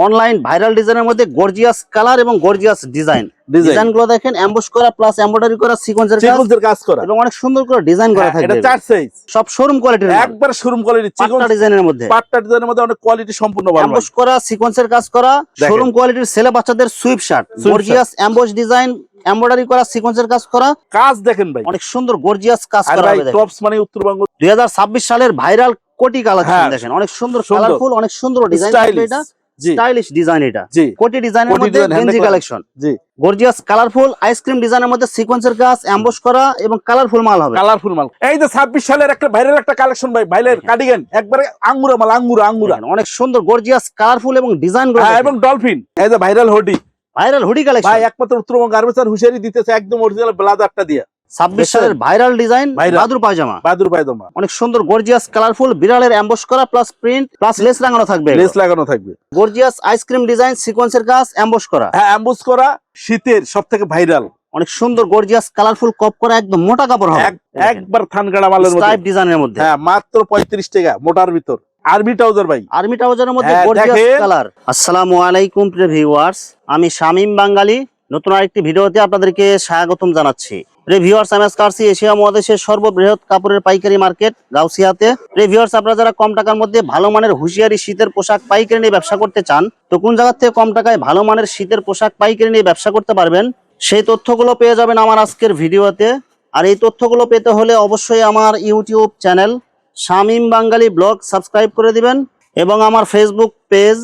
Online viral ডিজাইনের মধ্যে gorgeous colour এবং গর্জিয়াস ডিজাইন ডিজাইনগুলো দেখেন এমবস করা প্লাস এমব্রয়ডারি করা সিকোয়েন্সের কাজ কাজ করা। এবং অনেক সুন্দর করে ডিজাইন করা হ্যাঁ, এটা চার সাইজ সব শোরুম কোয়ালিটির একবার শোরুম কোয়ালিটি চিকুন ডিজাইনের মধ্যে। পাট্টা ডিজাইনের মধ্যে অনেক কোয়ালিটি সম্পূর্ণ ভালো এমবস করা সিকোয়েন্সের কাজ করা শোরুম কোয়ালিটির ছেলে বাচ্চাদের sweatshirt gorgeous emboss design embroidery করা সিকোয়েন্সের কাজ করা। কাজ দেখেন ভাই। অনেক সুন্দর গর্জিয়াস কাজ করা ভাই। টপস মানে উত্তরবঙ্গ দুই হাজার ছাব্বিশ সালের ভাইরাল কোটি কালেকশন হ্যাঁ, দেখেন। অনেক সুন্দর। কালারফুল অনেক সুন্দর ডিজাইন এটা। স্টাইলিশ ডিজাইন এটা। কোটি ডিজাইনের মধ্যে গেঞ্জি কালেকশন জি। গর্জিয়াস কালারফুল আইসক্রিম ডিজাইনের মধ্যে সিকোয়েন্সের কাজ এমবস করা এবং কালারফুল মাল হবে। কালারফুল মাল। এই যে ছাব্বিশ সালের একটা ভাইরাল একটা কালেকশন ভাই দেখেন। কার্ডিগান একবারে আঙ্গুরা মাল আঙ্গুরা আঙ্গুরা। অনেক সুন্দর গর্জিয়াস কালারফুল এবং ডিজাইন হ্যাঁ এবং ডলফিন এই যে viral hoodie viral hoodie collection ভাই একমাত্র উত্তরবঙ্গ গার্মেন্টস আর হুশিয়ারি দিতেছে একদম অরিজিনাল ব্লাজারটা দিয়ে। ছাব্বিশ সালের ভাইরাল ডিজাইন। বাদুর পায়জামা। বাদুর পায়দমা অনেক সুন্দর গর্জিয়াস কালারফুল বিড়ালের এমবস করা প্লাস প্রিন্ট প্লাস লেস লাগানো থাকবে। লেস লাগানো থাকবে। গর্জিয়াস আইসক্রিম ডিজাইন সিকোয়েন্সের কাজ এমবস করা। হ্যাঁ অ্যাম্বুস করা শীতের সব থেকে ভাইরাল অনেক সুন্দর গর্জিয়াস কালারফুল কপ করা একদম মোটা কাপড় হবে। একবার থানগাড়া মালের মধ্যে। স্ট্রাইপ ডিজাইনের মধ্যে। হ্যাঁ মাত্র পঁয়ত্রিশ টাকা মোটার ভিতর। আর্মি ট্রাউজার ভাই। আর্মি ট্রাউজারের মধ্যে গর্জিয়াস। কালার আসসালামু আলাইকুম প্রিয় ভিউয়ার্স আমি শামিম বাঙালি। নতুন আরেকটি ভিডিওতে আপনাদেরকে স্বাগতম জানাচ্ছি। প্রিয় ভিউয়ার্স আমি আজকে আসছি এশিয়া মহাদেশের সর্ববৃহৎ কাপড়ের পাইকারি মার্কেট, গাউসিয়াতে। প্রিয় ভিউয়ার্স আপনারা যারা কম টাকার মধ্যে ভালো মানের হুঁশিয়ারি শীতের পোশাক পাইকারি নিয়ে ব্যবসা করতে চান, তো কোন জায়গা থেকে কম টাকায় ভালো মানের শীতের পোশাক পাইকারি নিয়ে ব্যবসা করতে পারবেন, সেই তথ্যগুলো পেয়ে যাবেন আমার আজকের ভিডিওতে। আর এই তথ্যগুলো পেতে হলে অবশ্যই আমার YouTube channel Shamim Bangali blog subscribe করে দিবেন এবং আমার Facebook page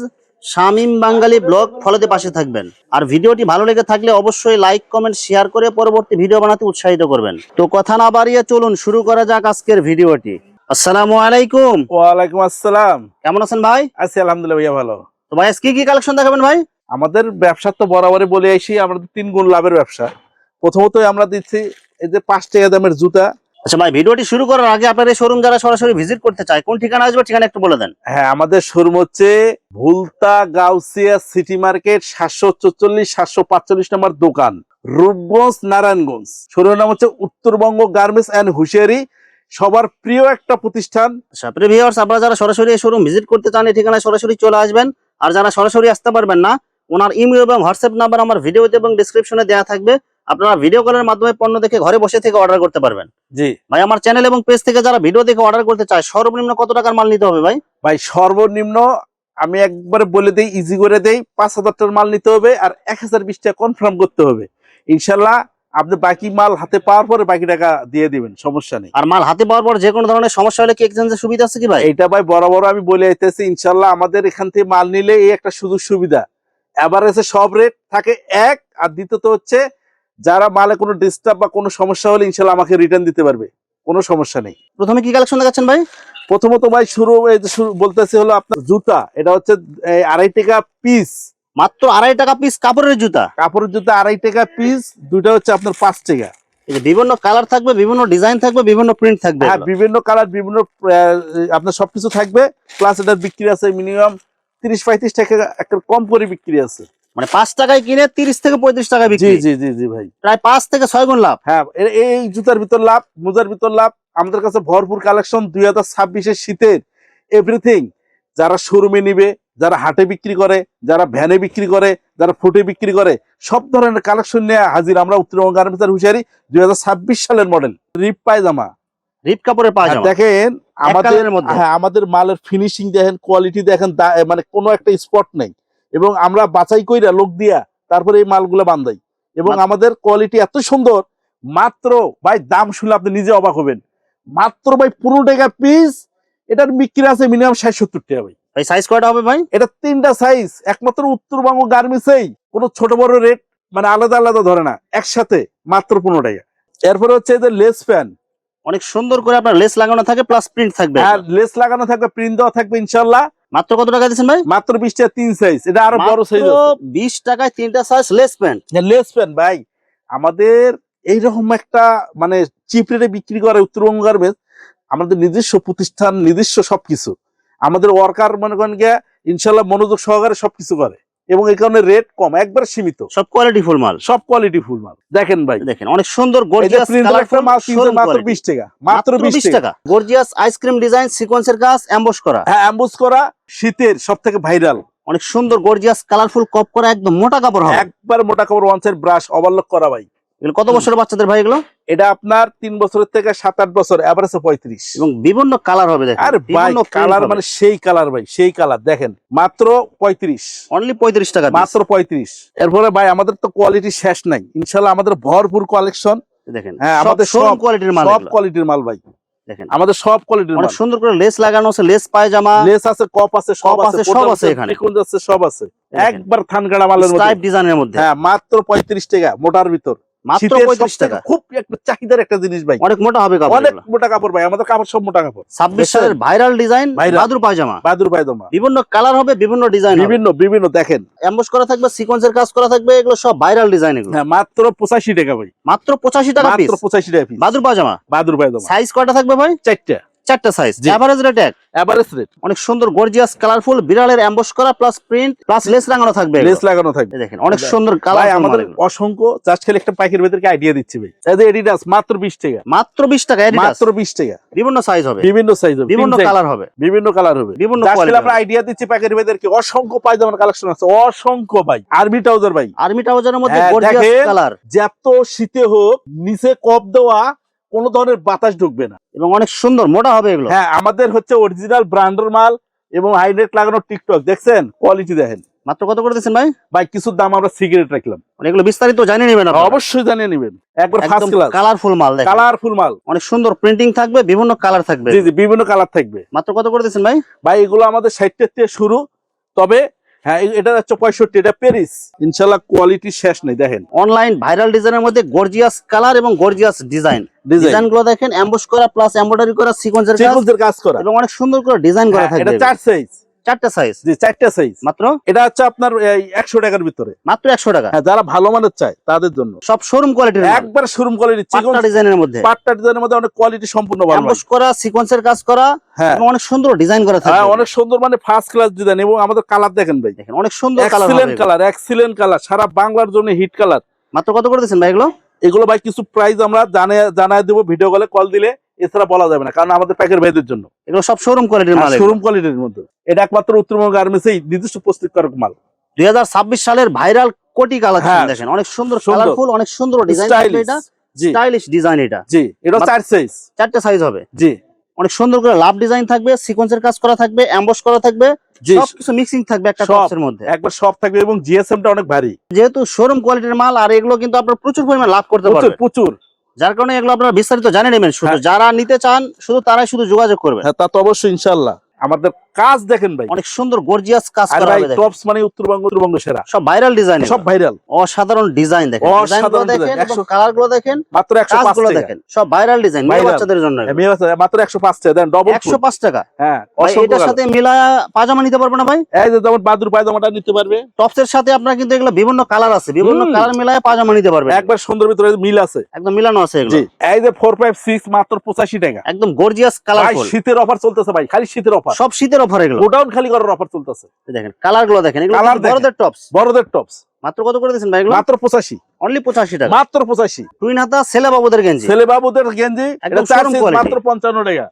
Shamim Bangali blog ফলোতে পাশে থাকবেন। আর ভিডিওটি ভালো লেগে থাকলে অবশ্যই লাইক কমেন্ট শেয়ার করে পরবর্তী ভিডিও বানাতে উৎসাহিত করবেন। তো কথা না বাড়িয়ে চলুন শুরু করা যাক আজকের ভিডিওটি। আসসালামু আলাইকুম। ওয়ালাইকুম আসসালাম। কেমন আছেন ভাই? আছি আলহামদুলিল্লাহ ভাইয়া ভালো। তো ভাই আজকে কি কি কালেকশন দেখাবেন ভাই? আমাদের ব্যবসা তো বরাবরই বলে আসি আমাদের তিন গুণ লাভের ব্যবসা। প্রথমত আমরা দিচ্ছি এই যে পাঁচ টাকা দামের জুতা আচ্ছা ভাই ভিডিওটি শুরু করার আগে আপনার এই শোরুম যারা সরাসরি ভিজিট করতে চায় কোন ঠিকানা আসবে ঠিকানা একটু বলে দেন। হ্যাঁ আমাদের শোরুম হচ্ছে ভুলতা গাউসিয়া সিটি মার্কেট সাতশো চল্লিশ সাতশো পাঁচচল্লিশ নম্বর দোকান রূপগঞ্জ নারায়ণগঞ্জ। শোরুমের নাম হচ্ছে উত্তরবঙ্গ গার্মেন্টস অ্যান্ড হুশিয়ারি। সবার প্রিয় একটা প্রতিষ্ঠান। আচ্ছা ভিউয়ার্স আপনারা যারা সরাসরি এই শোরুম ভিজিট করতে চান এই ঠিকানায় সরাসরি চলে আসবেন। আর যারা সরাসরি আসতে পারবেন না ওনার ইমেল এবং হোয়াটসঅ্যাপ নাম্বার আমার ভিডিওতে এবং ডিসক্রিপশনে দেওয়া থাকবে। আপনারা ভিডিও কলের মাধ্যমে পণ্য দেখে ঘরে বসে থেকে অর্ডার করতে পারবেন। জি। ভাই আমার চ্যানেল এবং পেজ থেকে যারা ভিডিও দেখে অর্ডার করতে চায় সর্বনিম্ন কত টাকার মাল নিতে হবে ভাই? ভাই সর্বনিম্ন আমি একবারে বলে দেই ইজি করে দেই পাঁচ হাজার টাকার মাল নিতে হবে আর এক হাজার বিশ টাকা কনফার্ম করতে হবে। ইনশাল্লাহ আপনি বাকি মাল হাতে পাওয়ার পরে বাকি টাকা দিয়ে দিবেন সমস্যা নেই। আর মাল হাতে পাওয়ার পর যে কোনো ধরনের সমস্যা হলে কি এক্সচেঞ্জের সুবিধা আছে কি ভাই? এটা ভাই বড় বড় আমি বলে আইতেছি ইনশাল্লাহ আমাদের এখান থেকে মাল নিলে এই একটা সুযোগ সুবিধা। এভারেজে সব রেট থাকে এক আর দ্বিতীয়ত হচ্ছে যারা মালে কোনো ডিস্টার্ব বা কোনো সমস্যা হলে ইনশাল্লাহ আমাকে রিটার্ন দিতে পারবে। কোনো সমস্যা নেই। প্রথমে কি কালেকশন দেখাচ্ছেন ভাই? প্রথমত ভাই শুরু বলতেছি হলো আপনার জুতা। এটা হচ্ছে আড়াই টাকা পিস মাত্র আড়াই টাকা পিস কাপড়ের জুতা? কাপড়ের জুতা আড়াই টাকা পিস দুইটা হচ্ছে আপনার পাঁচ টাকা। বিভিন্ন কালার থাকবে বিভিন্ন ডিজাইন থাকবে বিভিন্ন প্রিন্ট থাকবে হ্যাঁ বিভিন্ন কালার বিভিন্ন আপনার সবকিছু থাকবে। প্লাস এটার বিক্রি আছে মিনিমাম তিরিশ পঁয়ত্রিশ টাকা একটা কম করে বিক্রি আছে। মানে পাঁচ টাকায় কিনে তিরিশ থেকে পঁয়ত্রিশ টাকা বিক্রি। জি জি জি ভাই। প্রায় পাঁচ থেকে ছয় গুণ লাভ। হ্যাঁ এই জুতার ভিতর লাভ মোজার ভিতর লাভ আমাদের কাছে ভরপুর কালেকশন দুই হাজার ছাব্বিশের শীতের এভরিথিং যারা শোরুমে নিবে যারা হাটে বিক্রি করে যারা ভ্যানে বিক্রি করে যারা ফুটে বিক্রি করে সব ধরনের কালেকশন নিয়ে হাজির আমরা উত্তরবঙ্গ গার্মেন্টস হুশিয়ারি দুই হাজার ছাব্বিশ সালের মডেল রিপ পায়জামা। রিপ কাপড়ের পায়জামা। দেখেন আমাদের মধ্যে। হ্যাঁ আমাদের মালের ফিনিশিং দেখেন কোয়ালিটি দেখেন মানে কোনো একটা স্পট নেই। এবং আমরা বাছাই কইরা লোক দিয়া তারপরে এই মালগুলো বান্ধাই। এবং আমাদের কোয়ালিটি এত সুন্দর মাত্র ভাই দাম শুনলে আপনি নিজে অবাক হবেন। মাত্র ভাই পনেরো টাকা পিস এটার বিক্রি আছে মিনিমাম ষাট সত্তর টাকা ভাই। ভাই সাইজ কয়টা হবে ভাই? এটা তিনটা সাইজ একমাত্র উত্তরবঙ্গ গার্মেন্টসেই। কোনো ছোট বড় রেট মানে আলাদা আলাদা ধরে না একসাথে মাত্র পনেরো টাকা। এরপরে হচ্ছে এদের লেস প্যান অনেক সুন্দর করে আপনার লেস লাগানো থাকে প্লাস প্রিন্ট থাকবে। আর লেস লাগানো থাকবে প্রিন্ট দেওয়া থাকবে ইনশাল্লাহ। মাত্র কত টাকা দিচ্ছেন ভাই? মাত্র বিশ টাকা তিন সাইজ এটা আরও বড় সাইজ বিশ টাকায় তিনটা size lace pant lace pant ভাই। আমাদের এইরকম একটা মানে চিপ রেটে বিক্রি করে উত্তরবঙ্গ গার্মেন্টস আমাদের নিজস্ব প্রতিষ্ঠান নিজস্ব সবকিছু। আমাদের ওয়ার্কার মনে করেন গিয়া ইনশাল্লাহ মনোযোগ সহকারে সবকিছু করে। এবং এই কারণে রেট কম একবার সীমিত। সব কোয়ালিটি ফুল মাল। সব কোয়ালিটি ফুল মাল। দেখেন ভাই। দেখেন অনেক সুন্দর গর্জিয়াস কিনছে মাত্র বিশ টাকা মাত্র বিশ টাকা। টাকা। গর্জিয়াস আইসক্রিম ডিজাইন সিকোয়েন্সের কাজ এমবস করা। হ্যাঁ অ্যাম্বুস করা শীতের সব থেকে ভাইরাল অনেক সুন্দর গর্জিয়াস কালারফুল কপ করা একদম মোটা কাপড় হবে। একবার মোটা কাপড় ওয়ান সাইড ব্রাশ ওভারলক করা ভাই। এগুলো কত বছরের বাচ্চাদের ভাই এগুলো? এটা আপনার তিন বছরের থেকে সাত আট বছর এভারেজে পঁয়ত্রিশ। এবং বিভিন্ন কালার হবে দেখেন। আর ভাই কালার মানে সেই কালার ভাই সেই কালার দেখেন মাত্র পঁয়ত্রিশ। অনলি পঁয়ত্রিশ টাকা মাত্র পঁয়ত্রিশ। এরপরে ভাই আমাদের তো কোয়ালিটি শেষ নাই। ইনশাল্লাহ আমাদের ভরপুর কালেকশন দেখেন হ্যাঁ, আমাদের সব- কোয়ালিটির মাল সব কোয়ালিটির মাল ভাই। দেখেন। আমাদের সব কোয়ালিটির অনেক মাল। সুন্দর করে লেস লাগানো আছে লেস পায়জামা। লেস আছে কপ আছে সব আছে সব আছে এখানে। আছে সব আছে। একবার থানগাড়া মালের মধ্যে। স্ট্রাইপ ডিজাইনের মধ্যে। হ্যাঁ মাত্র পঁয়ত্রিশ টাকা মোটার ভিতর। মাত্র পঁয়ত্রিশ টাকা। খুব একটা চাহিদার একটা জিনিস ভাই। অনেক মোটা হবে কাপড় অনেক মোটা কাপড় ভাই আমাদের কাপড় সব মোটা কাপড়। ছাব্বিশ সালের ভাইরাল ডিজাইন বাদুর পায়জামা। বাদুর ভাই দমা বিভিন্ন কালার হবে বিভিন্ন ডিজাইন বিভিন্ন বিভিন্ন দেখেন। এমবস করা থাকবে সিকোয়েন্সের কাজ করা থাকবে এগুলো সব ভাইরাল ডিজাইন এগুলো। হ্যাঁ মাত্র পঁচাশি টাকা ভাই। মাত্র পঁচাশি টাকা মাত্র পঁচাশি টাকা বাদুর পায়জামা। বাদুর পায়জামা। সাইজ কটা থাকবে ভাই? চারটা। চারটা সাইজ এভারেজ রেট এক। এভারেজ রেট অনেক সুন্দর গর্জিয়াস কালারফুল বিড়ালের এমবস করা প্লাস প্রিন্ট প্লাস লেস লাগানো থাকবে লেস লাগানো থাকবে। দেখেন অনেক সুন্দর কালার আমাদের অসংখ্য জাস্ট খালি একটা পাইকের ভেতরকে আইডিয়া দিচ্ছি ভাই। এই যে এডিডাস মাত্র বিশ টাকা। মাত্র বিশ টাকা Adidas। মাত্র বিশ টাকা। বিভিন্ন সাইজ হবে। বিভিন্ন সাইজ বিভিন্ন কালার হবে। বিভিন্ন কালার হবে। বিভিন্ন খালি আমরা আইডিয়া দিচ্ছি পাইকারি ভাইদেরকে অসংখ্য পায়জামার কালেকশন আছে। অসংখ্য ভাই। আর্মি ট্রাউজার ভাই। আর্মি ট্রাউজারের মধ্যে গর্জিয়াস কালার যত শীতে হোক নিচে কপ দেওয়া কোনো ধরনের বাতাস ঢুকবে না। এবং অনেক সুন্দর মোটা হবে এগুলো। হ্যাঁ আমাদের হচ্ছে অরিজিনাল ব্র্যান্ডের মাল এবং হাইনেট লাগানো টিকটক দেখছেন? কোয়ালিটি দেখেন। মাত্র কত করে দিচ্ছেন ভাই? ভাই কিছু দাম আমরা সিগারেট রাখলাম। মানে এগুলো বিস্তারিত জানিয়ে নেবেন। অবশ্যই জানিয়ে নেবেন। একবার ফার্স্ট ক্লাস কালারফুল মাল কালারফুল মাল। অনেক সুন্দর প্রিন্টিং থাকবে বিভিন্ন কালার থাকবে। জি জি বিভিন্ন কালার থাকবে। মাত্র কত করে দিচ্ছেন ভাই? ভাই এগুলো আমাদের ষাটটার থেকে শুরু। তবে হ্যাঁ এটা হচ্ছে পঁয়ষট্টি এটা প্যারিস ইনশাল্লাহ কোয়ালিটি শেষ নেই দেখেন। অনলাইন ভাইরাল ডিজাইনের মধ্যে গর্জিয়াস কালার এবং গর্জিয়াস ডিজাইন ডিজাইন ডিজাইনগুলো দেখেন এমবস করা প্লাস এমব্রয়ডারি করা সিকোয়েন্সের কাজ করা। এবং অনেক সুন্দর করে ডিজাইন করা থাকে থাকবে। এটা চার সাইজ চারটা সাইজ জি চারটা সাইজ মাত্র? এটা হচ্ছে আপনার একশো টাকার ভিতরে। মাত্র একশো টাকা? হ্যাঁ যারা ভালো মানের চায় তাদের জন্য। সব শোরুম কোয়ালিটির একবার শোরুম কোয়ালিটি পাট্টা ডিজাইনের মধ্যে। পাটটা ডিজাইনের মধ্যে অনেক কোয়ালিটি সম্পূর্ণ ভালো করা সিকোয়েন্সের কাজ করা হ্যাঁ। অনেক সুন্দর ডিজাইন করা থাকবে। হ্যাঁ অনেক সুন্দর মানে ফার্স্ট ক্লাস ডিজাইন এবং আমাদের কালার দেখেন ভাই। দেখেন অনেক সুন্দর colour excellent colour excellent colour সারা বাংলার জন্য হিট কালার মাত্র কত করে দিচ্ছেন ভাই এগুলো? এগুলো ভাই কিছু প্রাইস আমরা জানাই জানাই দেবো ভিডিও কলে কল দিলে। এছাড়া বলা যাবে না কারণ আমাদের প্যাকের ভাইদের জন্য। এগুলো সব শোরুম কোয়ালিটির মাল শোরুম কোয়ালিটির মধ্যে। এটা একমাত্র উত্তরবঙ্গ গার্মেন্টসেই নিজস্ব প্রস্তুতকারক মাল। দুই সালের ভাইরাল কোটি কালেকশন হ্যাঁ, দেখেন অনেক সুন্দর। কালারফুল অনেক সুন্দর ডিজাইন এটা। স্টাইলিশ ডিজাইন এটা। জি এটা চার সাইজ চারটে সাইজ হবে। জি। অনেক সুন্দর করে লাভ ডিজাইন থাকবে সিকোয়েন্সের কাজ করা থাকবে এমবস করা থাকবে সবকিছু মিক্সিং থাকবে একটা। মধ্যে। একবার সব থাকবে এবং জিএসএমটা অনেক ভারী। যেহেতু শোরুম কোয়ালিটির মাল আর এগুলো কিন্তু আপনারা প্রচুর পরিমাণ লাভ করতে পারবেন। প্রচুর। যার কারণে এগুলো আপনারা বিস্তারিত জানে নেবেন শুধু। হ্যাঁ। যারা নিতে চান শুধু তারাই শুধু যোগাযোগ করবে হ্যাঁ তা তো অবশ্যই ইনশাল্লাহ। আমাদের কাজ দেখেন ভাই। অনেক সুন্দর গর্জিয়াস কাজ করা ভাই টপস মানে উত্তরবঙ্গ উত্তরবঙ্গ সেরা। সব ভাইরাল ডিজাইন সব ভাইরাল অসাধারণ ডিজাইন দেখেন। অসাধারণ ডিজাইনগুলো দেখেন একশো- কালারগুলো দেখেন মাত্র একশো পাঁচ টাকা। দেখেন। সব ভাইরাল ডিজাইন মেয়ে বাচ্চাদের জন্য। মেয়ে বাচ্চা, মাত্র একশো পাঁচ টাকা। দেন ডবল একশো পাঁচ টাকা। হ্যাঁ এটার সাথে মিলায়া পাজামা নিতে পারব না ভাই? এই যে যেমন বাদুর পায়জামাটা নিতে পারবে। টপস এর সাথে আপনারা কিন্তু এগুলো বিভিন্ন কালার আছে। বিভিন্ন কালার মিলায় পাজামা নিতে পারবে একবার সুন্দর ভিতরে মিল আছে। একদম মিলানো আছে এগুলো। এই যে ফোর ফাইভ সিক্স মাত্র পঁচাশি টাকা। একদম গর্জিয়াস কালারফুল শীতের অফার চলতেছে ভাই খালি শীতের অফার সব শীতের অফার এগুলো? গোডাউন খালি করার অফার চলতেছে। দেখেন কালারগুলো দেখেন এগুলো Colour কিন্তু দেখেন। বড়দের টপস বড়দের টপস মাত্র কত করে দিচ্ছেন ভাই এগুলো? মাত্র পঁচাশি। অনলি পঁচাশি টাকা। মাত্র পঁচাশি। টুইন হাতা ছেলে বাবুদের গেঞ্জি। ছেলে বাবুদের গেঞ্জি এটা চার। মাত্র টাকা।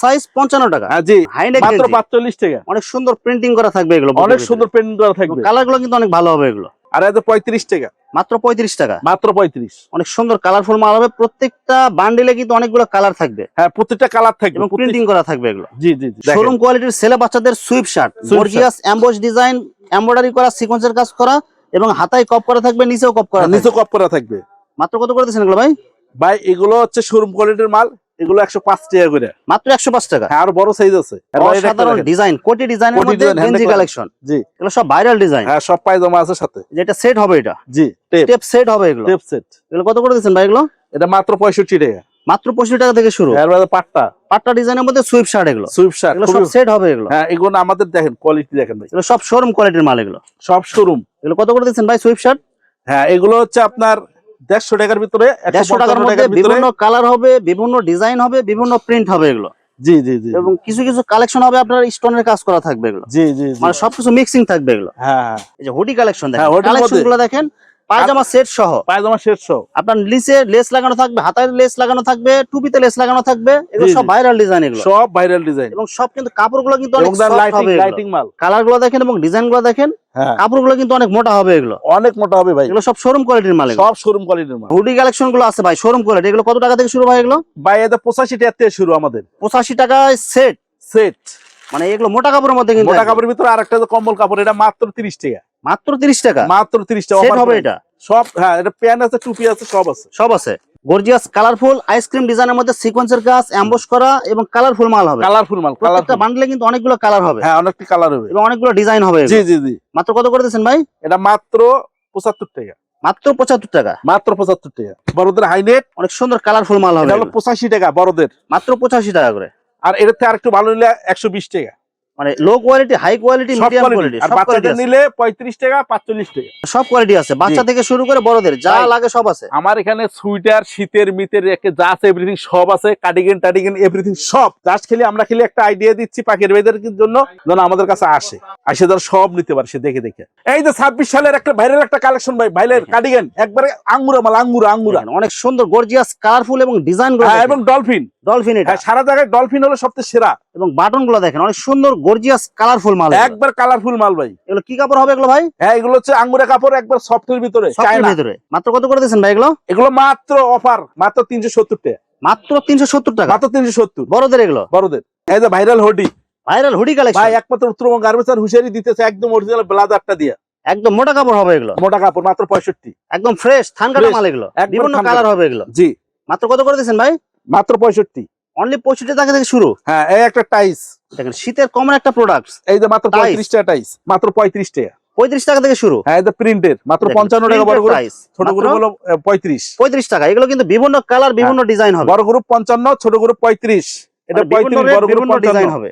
সাইজ পঞ্চান্ন টাকা। হ্যাঁ জি মাত্র পাঁচচল্লিশ টাকা। অনেক সুন্দর প্রিন্টিং করা থাকবে এগুলো অনেক সুন্দর প্রিন্টিং করা থাকবে। কালারগুলো কিন্তু অনেক ভালো হবে এগুলো। আর যে পঁয়ত্রিশ টাকা। মাত্র পঁয়ত্রিশ টাকা? মাত্র পঁয়ত্রিশ। অনেক সুন্দর কালারফুল মাল হবে। প্রত্যেকটা বান্ডিলে কিন্তু অনেকগুলো কালার থাকবে। হ্যাঁ প্রত্যেকটা কালার থাকবে এবং প্রিন্টিং করা থাকবে এগুলো। জি জি শোরুম কোয়ালিটির ছেলে বাচ্চাদের sweatshirt gorgeous emboss design embroidery করা সিকোয়েন্সের কাজ করা এবং হাতায় কপ করা থাকবে নিচেও কপ করা আর নিচে থাকবে। কপ করা থাকবে। মাত্র কত করে দিচ্ছেন এগুলো ভাই? ভাই এগুলো হচ্ছে শোরুম কোয়ালিটির মাল। এগুলো একশো পাঁচ টাকা করে। মাত্র একশো পাঁচ টাকা? হ্যাঁ আরও বড় সাইজ আছে। দেখেন। ডিজাইন কোটি ডিজাইনের মধ্যে গেঞ্জি কালেকশন জি। এগুলো সব ভাইরাল ডিজাইন হ্যাঁ সব পায়জামা আছে সাথে। যেটা সেট হবে এটা? জি টেপ সেট হবে এগুলো? টেপ সেট এগুলো কত করে দিচ্ছেন ভাই এগুলো? এটা মাত্র পঁয়ষট্টি টাকা। মাত্র পঁচিশ টাকা থেকে শুরু। পাট্টা। পাট্টা ডিজাইনের মধ্যে সুইপ শার্ট এগুলো। সুইফট শার্ট এগুলো সব সেট হবে এগুলো। হ্যাঁ এগুলো আমাদের দেখেন কোয়ালিটি দেখেন ভাই। এগুলো সব শোরুম কোয়ালিটির মাল এগুলো। সব শোরুম এগুলো কত করে দিচ্ছেন ভাই সুইপ শার্ট হ্যাঁ এগুলো হচ্ছে আপনার দেড়শো টাকার ভিতরে একশো দেড়শো টাকার মধ্যে বিভিন্ন কালার হবে বিভিন্ন ডিজাইন হবে বিভিন্ন প্রিন্ট হবে এগুলো। জি জি জি এবং কিছু কিছু কালেকশন হবে আপনার স্টোনের কাজ করা থাকবে এগুলো। জি জি মানে সবকিছু মিক্সিং থাকবে এগুলো। হ্যাঁ হ্যাঁ। এই যে হুডি কালেকশন হ্যাঁ, দেখেন কালেকশনগুলো দেখেন পায়জামা সেট সহ। পায়জামা শেষ সহ। আপনার নিচে লেস লাগানো থাকবে হাতায় লেস লাগানো থাকবে টুপিতে লেস লাগানো থাকবে এগুলো সব ভাইরাল ডিজাইন এগুলো। সব ভাইরাল ডিজাইন এবং সব কিন্তু কাপড়গুলো কিন্তু অনেক লাইটিং হবে লাইটিং মাল। কালারগুলো দেখেন এবং ডিজাইনগুলো দেখেন হ্যাঁ। কাপড়গুলো কিন্তু অনেক মোটা হবে এগুলো। অনেক মোটা হবে ভাই। এগুলো সব শোরুম কোয়ালিটির মাল সব শোরুম কোয়ালিটির মাল। হুডি কালেকশনগুলো আছে ভাই শোরুম কোয়ালিটি এগুলো কত টাকা থেকে শুরু ভাই এগুলো? ভাই এটা পঁচাশি টাকা থেকে শুরু আমাদের। পঁচাশি টাকায় সেট সেট মানে এগুলো মোটা কাপড়ের মধ্যে কিন্তু মোটা কাপড়ের ভিতরে আরেকটা কম্বল কাপড় এটা মাত্র তিরিশ টাকা। মাত্র তিরিশ টাকা? মাত্র তিরিশ টাকা সেট হবে এটা? সব হ্যাঁ এটা প্যান আছে টুপি আছে সব আছে। সব আছে। গর্জিয়াস কালারফুল আইসক্রিম ডিজাইনের মধ্যে সিকোয়েন্সের কাজ অ্যাম্বস করা এবং কালারফুল মাল হবে। কালারফুল মাল প্রত্যেকটা বান্ডলে কিন্তু অনেকগুলো কালার হবে। হ্যাঁ অনেকটি কালার হবে। এবং অনেকগুলো ডিজাইন হবে জি জি জি। মাত্র কত করে দিচ্ছেন ভাই? এটা মাত্র পঁচাত্তর টাকা। মাত্র পঁচাত্তর টাকা। মাত্র পঁচাত্তর টাকা। বড়দের হাইনেট অনেক সুন্দর কালারফুল মাল হবে এটা হলো এগুলো। পঁচাশি টাকা বড়দের। মাত্র পঁচাশি টাকা করে। আর এর থেকে আরেকটু ভালো নিলে একশো বিশ টাকা। মানে low quality high quality medium quality সব কোয়ালিটি নিলে পঁয়ত্রিশ টাকা পাঁচচল্লিশ টাকা। সব কোয়ালিটি আছে। বাচ্চা থেকে শুরু করে বড়দের যা লাগে সব আছে। আমার এখানে সুইটার শীতের মিতের একে যা আছে এভরিথিং সব আছে। কার্ডিগেন টার্ডিগেন এভরিথিং সব। জাস্ট খেলে আমরা খেলে একটা আইডিয়া দিচ্ছি পাখির বেদের জন্য? যেন আমাদের কাছে আসে। আসে তারা সব নিতে পারে সে দেখে দেখে। এই যে ছাব্বিশ সালের একটা ভাইরাল একটা কালেকশন ভাই ভাইরাল কার্ডিগেন একবারে আঙ্গুরা মাল আঙ্গুরা আঙ্গুরা। অনেক সুন্দর গর্জিয়াস কালারফুল এবং ডিজাইনগুলো হ্যাঁ, এবং ডলফিন ডলফিন এটা। হ্যাঁ সারা জায়গায় ডলফিন হলো সবচেয়ে সেরা। এবং বাটনগুলো দেখেন অনেক সুন্দর গর্জিয়াস কালারফুল মাল একবার কালারফুল মাল ভাই। এগুলো কি কাপড় হবে এগুলো ভাই? হ্যাঁ এগুলো হচ্ছে আঙ্গুরা কাপড় একবার সফটের ভিতরে ভিতরে। মাত্র কত করে দিয়েছেন ভাই এগুলো? এগুলো মাত্র অফার মাত্র তিনশো সত্তর টাকা মাত্র তিনশো সত্তর টাকা? মাত্র তিনশো সত্তর। বড়দের এগুলো? বড়দের। এই যে viral hoodie viral hoodie collection ভাই একমাত্র উত্তরবঙ্গ গার্মেন্টস আর হুশিয়ারি দিতেছে একদম অরিজিনাল ব্লাজারটা দিয়ে। একদম মোটা কাপড় হবে এগুলো? মোটা কাপড় মাত্র পঁয়ষট্টি। একদম ফ্রেশ থান কাটা মাল এগুলো। বিভিন্ন কালার হবে এগুলো। জি। মাত্র কত করে দিয়েছেন ভাই? মাত্র পঁয়ষট্টি। অনলি পঁয়ষট্টি টাকা থেকে শুরু? হ্যাঁ এই একটা টাইস। দেখেন শীতের কমন একটা প্রোডাক্ট এই যে মাত্র। পঁয়ত্রিশ টাকা টাইস মাত্র পঁয়ত্রিশ টাকা। পঁয়ত্রিশ টাকা থেকে শুরু। হ্যাঁ যে প্রিন্টের মাত্র পঞ্চান্ন টাকা বড় গ্রুপ ছোট গ্রুপ হলো পঁয়ত্রিশ। পঁয়ত্রিশ টাকা। এগুলো কিন্তু বিভিন্ন কালার বিভিন্ন ডিজাইন হবে। বড় গ্রুপ পঞ্চান্ন ছোট গ্রুপ পঁয়ত্রিশ। এটা মানে পঁয়ত্রিশ বড় গ্রুপ ডিজাইন হবে।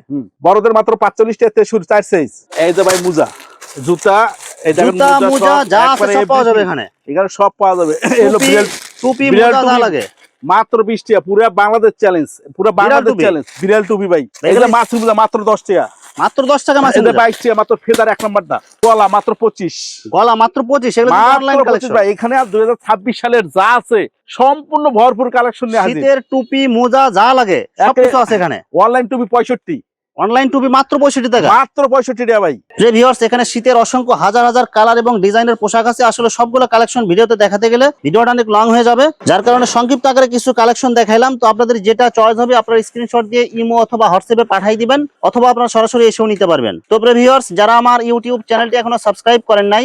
বড়দের মাত্র পাঁচচল্লিশ টাকা শুরু চার সাইজ এই যে ভাই মুজা। জুতা জুতা মোজা যা সব পাওয়া যাবে এখানে। এখানে সব পাওয়া যাবে। টুপি, মোজা লাগে। মাত্র বিশ টাকা পুরো বাংলাদেশ চ্যালেঞ্জ পুরো বাংলাদেশ চ্যালেঞ্জ বিড়াল টুপি ভাই। এগুলো- মাছ মুজা মাত্র দশ টাকা। মাত্র দশ টাকা মাছ এটা বাইশ টাকা মাত্র ফেদার এক নম্বরটা। গলা মাত্র পঁচিশ। গলা মাত্র পঁচিশ ভাই এখানে আর দুই হাজার ছাব্বিশ সালের যা আছে সম্পূর্ণ ভরপুর কালেকশন শীতের টুপি মোজা যা লাগে সবকিছু আছে এখানে। অনলাইন টুপি পঁয়ষট্টি। অনলাইন টুপি মাত্র পঁয়ষট্টি টাকা। মাত্র পঁয়ষট্টি টাকা ভাই। যে ভিউয়ার্স এখানে শীতের অসংখ্য হাজার হাজার কালার এবং ডিজাইনের পোশাক আছে আসলে সবগুলো কালেকশন ভিডিওতে দেখাতে গেলে ভিডিওটা অনেক লং হয়ে যাবে। যার কারণে সংক্ষিপ্ত আকারে কিছু কালেকশন দেখাইলাম। তো আপনাদের যেটা চয়েস হবে আপনারা স্ক্রিনশট দিয়ে ইমো অথবা হোয়াটসঅ্যাপে পাঠিয়ে দিবেন অথবা আপনারা সরাসরি এসেও নিতে পারবেন। তো ভিউয়ার্স যারা আমার ইউটিউব চ্যানেলটি এখনও সাবস্ক্রাইব করেন নাই